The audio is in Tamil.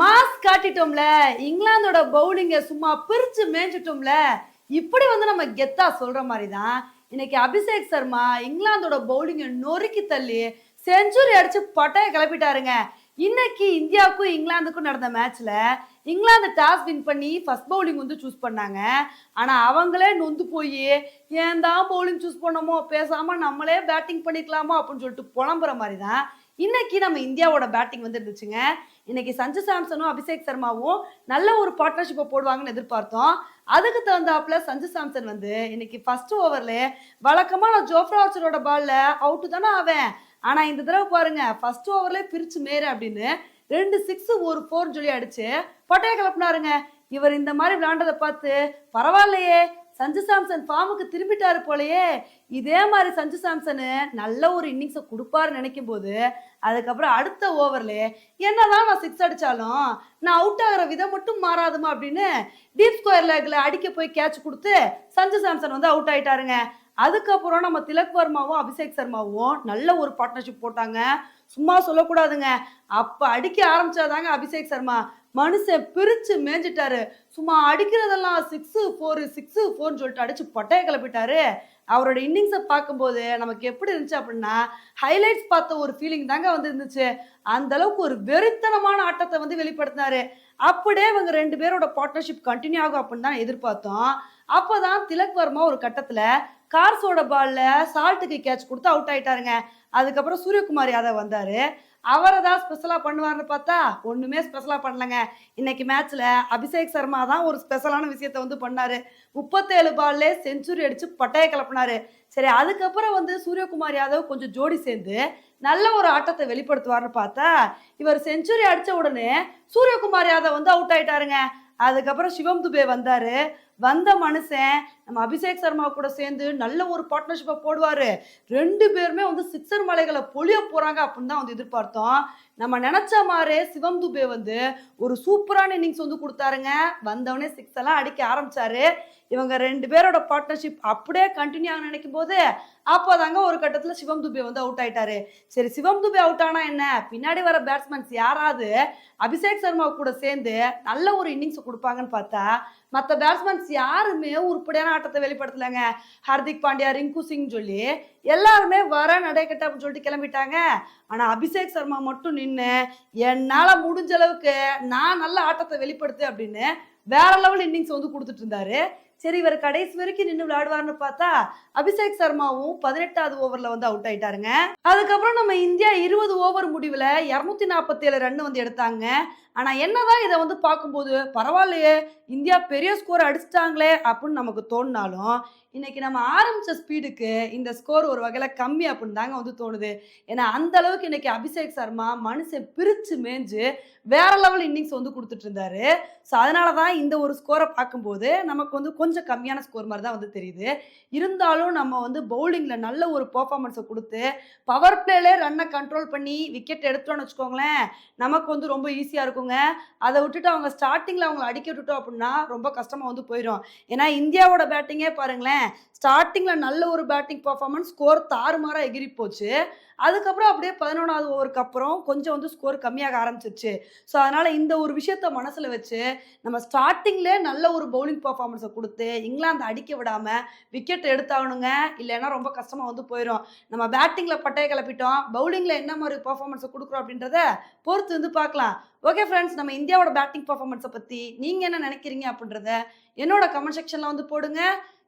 மாஸ் காட்டிட்டோம்ல. இங்கிலாந்தோட பவுலிங்க சும்மா பிரிச்சு மேய்ஞ்சிட்டோம்ல. இப்படி வந்து நம்ம கெத்தா சொல்ற மாதிரி தான் இன்னைக்கு அபிஷேக் சர்மா இங்கிலாந்தோட பவுலிங்கை நொறுக்கி தள்ளி செஞ்சுரி அடிச்சு பட்டையை கிளப்பிட்டாருங்க. இன்னைக்கு இந்தியாவுக்கும் இங்கிலாந்துக்கும் நடந்த மேட்ச்ல இங்கிலாந்து டாஸ் வின் பண்ணி ஃபர்ஸ்ட் பவுலிங் வந்து சூஸ் பண்ணாங்க. ஆனா அவங்களே நொந்து போய் ஏன் தான் பவுலிங் சூஸ் பண்ணோமோ? பேசாம நம்மளே பேட்டிங் பண்ணிக்கலாமோ? அப்படின்னு சொல்லிட்டு புலம்புற மாதிரி தான் இன்னைக்கு நம்ம இந்தியாவோட பேட்டிங் வந்து இருந்துச்சுங்க இன்னைக்கு சஞ்சு சாம்சனும் அபிஷேக் சர்மாவும் நல்ல ஒரு பார்ட்னர்ஷிப்பை போடுவாங்கன்னு எதிர்பார்த்தோம். அதுக்கு தகுந்தாப்புல சஞ்சு சாம்சன் வந்து இன்னைக்கு ஃபர்ஸ்ட் ஓவர்ல வழக்கமா நான் ஜோஃப்ரா ஆர்ச்சரோட பால்ல அவுட்டு தானே ஆவேன். ஆனா இந்த தடவை பாருங்க ஃபர்ஸ்ட் ஓவர்ல பிரிச்சு மேரு அப்படின்னு ரெண்டு சிக்ஸ் ஒரு ஃபோர்னு சொல்லி அடிச்சு பட்டைய கிளப்பினாருங்க இவர் இந்த மாதிரி விளையாண்டதை பார்த்து பரவாயில்லையே சஞ்சு சாம்சன் ஃபார்முக்கு திரும்பிட்டாரு போலயே. இதே மாதிரி சஞ்சு சாம்சனு நல்ல ஒரு இன்னிங்ஸை கொடுப்பாருன்னு நினைக்கும் போது அதுக்கப்புறம் அடுத்த ஓவரில் என்னதான் நான் சிக்ஸ் அடித்தாலும் நான் அவுட் ஆகிற விதம் மட்டும் மாறாதுமா அப்படின்னு டீப் ஸ்கொயர் லெக்கில் அடிக்க போய் கேட்ச் கொடுத்து சஞ்சு சாம்சன் வந்து அவுட் ஆயிட்டாருங்க. அதுக்கப்புறம் நம்ம திலக் வர்மாவும் அபிஷேக் சர்மாவும் நல்ல ஒரு பார்ட்னர்ஷிப் போட்டாங்க. சும்மா சொல்லக்கூடாதுங்க. அப்போ அடிக்க ஆரம்பிச்சாதாங்க அபிஷேக் சர்மா. மனுஷன் பிரிச்சு மேஞ்சிட்டாரு. சும்மா அடிக்கிறதெல்லாம் சிக்ஸு ஃபோரு சிக்ஸு ஃபோர்னு சொல்லிட்டு அடிச்சு பொட்டையை கிளப்பிட்டாரு. அவரோட இன்னிங்ஸை பார்க்கும்போது நமக்கு எப்படி இருந்துச்சு அப்படின்னா ஹைலைட்ஸ் பார்த்த ஒரு ஃபீலிங் தாங்க வந்து இருந்துச்சு அந்த அளவுக்கு ஒரு வெறித்தனமான ஆட்டத்தை வந்து வெளிப்படுத்தினாரு. அப்படியே இவங்க ரெண்டு பேரோட பார்ட்னர்ஷிப் கண்டினியூ ஆகும் அப்படின்னு தான் எதிர்பார்த்தோம். அப்போதான் திலக் வர்மா ஒரு கட்டத்தில் கார்ஸோட பால்ல சால்ட்டுக்கு கேட்ச் கொடுத்து அவுட் ஆயிட்டாருங்க. அதுக்கப்புறம் சூரியகுமார் யாதவ் வந்தார். அவரை தான் ஸ்பெஷலாக பண்ணுவார்னு பார்த்தா ஒன்றுமே ஸ்பெஷலாக பண்ணலங்க. இன்னைக்கு மேட்ச்சில் அபிஷேக் சர்மா தான் ஒரு ஸ்பெஷலான விஷயத்த வந்து பண்ணார். முப்பத்தேழு பால்லே செஞ்சுரி அடித்து பட்டையை கிளப்பினார் சரி அதுக்கப்புறம் வந்து சூரியகுமார் யாதவ் கொஞ்சம் ஜோடி சேர்ந்து நல்ல ஒரு ஆட்டத்தை வெளிப்படுத்துவார்னு பார்த்தா இவர் செஞ்சுரி அடித்த உடனே சூரியகுமார் யாதவ் வந்து அவுட் ஆயிட்டாருங்க. அதுக்கப்புறம் சிவம் துபே வந்தார். வந்த மனுஷன் நம்ம அபிஷேக் சர்மா கூட சேர்ந்து நல்ல ஒரு பார்ட்னர்ஷிப்பை போடுவார். ரெண்டு பேருமே வந்து சிக்ஸர் மலைகளை பொழிய போகிறாங்க அப்படின்னு தான் வந்து எதிர்பார்த்தோம். நம்ம நினச்ச மாதிரி சிவம் துபே வந்து ஒரு சூப்பரான இன்னிங்ஸ் வந்து கொடுத்தாருங்க. வந்தவனே சிக்ஸ் எல்லாம் அடிக்க ஆரம்பிச்சாரு. இவங்க ரெண்டு பேரோட பார்ட்னர்ஷிப் அப்படியே கண்டினியூ ஆக நினைக்கும் போது அப்போ தாங்க ஒரு கட்டத்தில் சிவம் துபே வந்து அவுட் ஆயிட்டாரு. சரி சிவம் துபே அவுட் ஆனா என்ன? பின்னாடி வர பேட்ஸ்மேன்ஸ் யாராவது அபிஷேக் சர்மா கூட சேர்ந்து நல்ல ஒரு இன்னிங்ஸ் கொடுப்பாங்கன்னு பார்த்தா மற்ற பேட்ஸ்மேன்ஸ் யாருமே உருப்படியான ஆட்டத்தை வெளிப்படுத்தலைங்க. ஹர்திக் பாண்டியா ரிங்கு சிங் சொல்லி எல்லாருமே வர நடைக்கட்ட அப்படின்னு சொல்லிட்டு கிளம்பிட்டாங்க. ஆனால் அபிஷேக் சர்மா மட்டும் நின்று என்னால் முடிஞ்ச அளவுக்கு நான் நல்ல ஆட்டத்தை வெளிப்படுத்து அப்படின்னு வேற லெவல் இன்னிங்ஸ் வந்து கொடுத்துட்டு இருந்தாரு. சரி இவர் கடைசி வரைக்கும் நின்று விளையாடுவார்னு பார்த்தா அபிஷேக் சர்மாவும் பதினெட்டாவது ஓவரில் வந்து அவுட் ஆயிட்டாருங்க. அதுக்கப்புறம் நம்ம இந்தியா இருபது ஓவர் முடிவில் இரநூத்தி நாற்பத்தேழு ரன் வந்து எடுத்தாங்க. ஆனால் என்னதான் இதை வந்து பார்க்கும்போது பரவாயில்லையே இந்தியா பெரிய ஸ்கோர் அடிச்சிட்டாங்களே அப்படின்னு நமக்கு தோணினாலும் இன்னைக்கு நம்ம ஆரம்பிச்ச ஸ்பீடுக்கு இந்த ஸ்கோர் ஒரு வகையில் கம்மி அப்படின்னு தாங்க வந்து தோணுது. ஏன்னா அந்த அளவுக்கு இன்னைக்கு அபிஷேக் சர்மா மனுஷன் பிரிச்சு மேஞ்சு வேற லெவல் இன்னிங்ஸ் வந்து கொடுத்துட்டு இருந்தாரு. ஸோ அதனால தான் இந்த ஒரு ஸ்கோரை பார்க்கும்போது நமக்கு வந்து கொஞ்சம் கம்மியான ஸ்கோர் மாதிரி தான் வந்து தெரியுது. இருந்தாலும் நம்ம வந்து பவுலிங்கில் நல்ல ஒரு பர்ஃபார்மன்ஸை கொடுத்து பவர் பிளேலே ரன்னை கண்ட்ரோல் பண்ணி விக்கெட் எடுத்தோம்னு வச்சுக்கோங்களேன் நமக்கு வந்து ரொம்ப ஈஸியாக இருக்குங்க. அதை விட்டுட்டு அவங்க ஸ்டார்டிங்கில் அவங்கள அடிக்க விட்டுட்டோம் அப்படின்னா ரொம்ப கஷ்டமாக வந்து போயிடும் ஏன்னா இந்தியாவோட பேட்டிங்கே பாருங்களேன் ஸ்டார்டிங்கில் நல்ல ஒரு பேட்டிங் பர்ஃபார்மன்ஸ் ஸ்கோர் தாறுமாறாக எகிரி போச்சு அதுக்கப்புறம் அப்படியே பதினொன்றாவது ஓவருக்கு அப்புறம் கொஞ்சம் வந்து ஸ்கோர் கம்மியாக ஆரம்பிச்சிருச்சு. ஸோ அதனால் இந்த ஒரு விஷயத்த மனசில் வச்சு நம்ம ஸ்டார்டிங்லேயே நல்ல ஒரு பவுலிங் பர்ஃபார்மன்ஸை கொடுத்து இங்கிலாந்து அடிக்க விடாமல் விக்கெட் எடுத்தாகணுங்க. இல்லைன்னா ரொம்ப கஷ்டமாக வந்து போயிடும் நம்ம பேட்டிங்கில் பட்டையை கிளப்பிட்டோம். பவுலிங்கில் என்ன மாதிரி பர்ஃபார்மன்ஸை கொடுக்குறோம் அப்படின்றத பொறுத்து வந்து பார்க்கலாம். ஓகே ஃப்ரெண்ட்ஸ் நம்ம இந்தியாவோட பேட்டிங் பர்ஃபார்மன்ஸை பற்றி நீங்கள் என்ன நினைக்கிறீங்க அப்படின்றத என்னோட கமெண்ட் செக்ஷனில் வந்து போடுங்க.